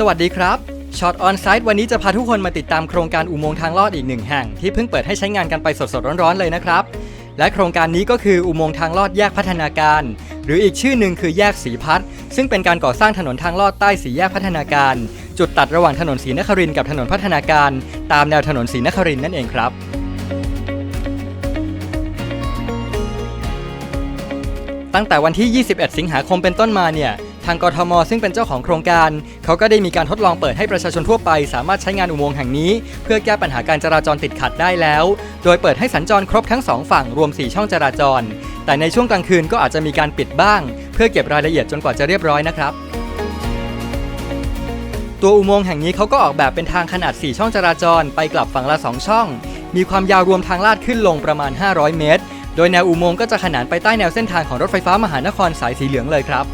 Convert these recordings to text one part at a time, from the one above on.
สวัสดีครับช็อตออนไซต์วันนี้จะพาทุกคนมาติดตามโครงการอุโมงค์ทางลอดอีกหนึ่งแห่ง ที่เพิ่งเปิดให้ใช้งานกันไปสดๆร้อนๆเลยนะครับ และโครงการนี้ก็คืออุโมงค์ทางลอดแยกพัฒนาการ หรืออีกชื่อหนึ่งคือแยกสีพัฒซึ่งเป็นการก่อสร้างถนนทางลอดใต้สีแยกพัฒนาการ จุดตัดระหว่างถนนศรีนครินกับถนนพัฒนาการ ตามแนวถนนศรีนครินนั่นเองครับตั้งแต่วันที่ 21 สิงหาคมเป็นต้นมาเนี่ย ทางกทม ซึ่งเป็นเจ้าของโครงการ เขาก็ได้มีการทดลองเปิดให้ประชาชนทั่วไป สามารถใช้งานอุโมงค์แห่งนี้ เพื่อแก้ปัญหาการจราจรติดขัดได้แล้ว โดยเปิดให้สัญจรครบทั้งสองฝั่งรวม 4 ช่องจราจร แต่ในช่วงกลางคืนก็อาจจะมีการปิดบ้าง เพื่อเก็บรายละเอียดจนกว่าจะเรียบร้อยนะครับตัวอุโมงค์แห่งนี้เขาก็ออกแบบเป็นทางขนาด 4 ช่องจราจร ไปกลับฝั่งละ 2 ช่อง มีความยาวรวมทางลาดขึ้นลงประมาณ 500 เมตร โดยแนวอุโมงค์ก็จะขนานไปใต้แนวเส้นทางของรถไฟฟ้ามหานครสายสีเหลืองเลยครับ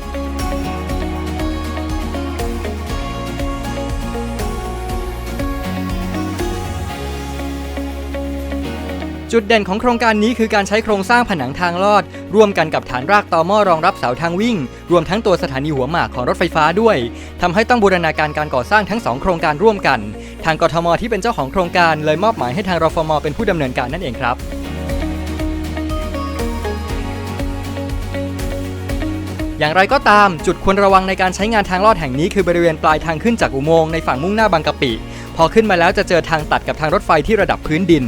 จุดเด่นของโครงการนี้คือการใช้โครงสร้างผนังทางลอด ร่วมกันกับฐานรากต่อหม้อรองรับเสาทางวิ่ง รวมทั้งตัวสถานีหัวหมากของรถไฟฟ้าด้วยทำให้ต้องบูรณาการการก่อสร้างทั้งสองโครงการร่วมกัน ทางกทมที่เป็นเจ้าของโครงการเลยมอบหมายให้ทางรฟมเป็นผู้ดำเนินการนั่นเองครับอย่างไรก็ตามจุดควรระวังในการใช้งานทางลอดแห่งนี้คือบริเวณปลายทางขึ้นจากอุโมงค์ในฝั่งมุ่งหน้าบางกะปิ พอขึ้นมาแล้วจะเจอทางตัดกับทางรถไฟที่ระดับพื้นดิน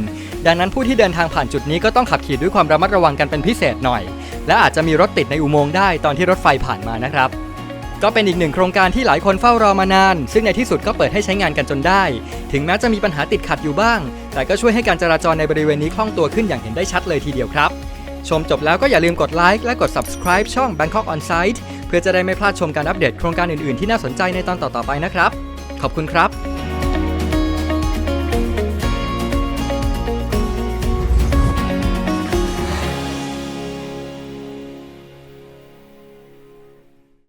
ดังนั้นผู้ที่เดินทางผ่านจุดนี้ก็ต้องขับขี่ด้วยความระมัดระวังกันเป็นพิเศษหน่อย และอาจจะมีรถติดในอุโมงค์ได้ตอนที่รถไฟผ่านมานะครับ ก็เป็นอีกหนึ่งโครงการที่หลายคนเฝ้ารอมานาน ซึ่งในที่สุดก็เปิดให้ใช้งานกันจนได้ ถึงแม้จะมีปัญหาติดขัดอยู่บ้าง แต่ก็ช่วยให้การจราจรในบริเวณนี้คล่องตัวขึ้นอย่างเห็นได้ชัดเลยทีเดียวครับชมจบแล้วก็อย่าลืมกดไลค์และกด subscribe ช่อง Bangkok On Site เพื่อจะได้ไม่พลาดชมการอัปเดตโครงการอื่น ๆ ที่น่าสนใจในตอนต่อ ๆ ไปนะครับ ขอบคุณครับ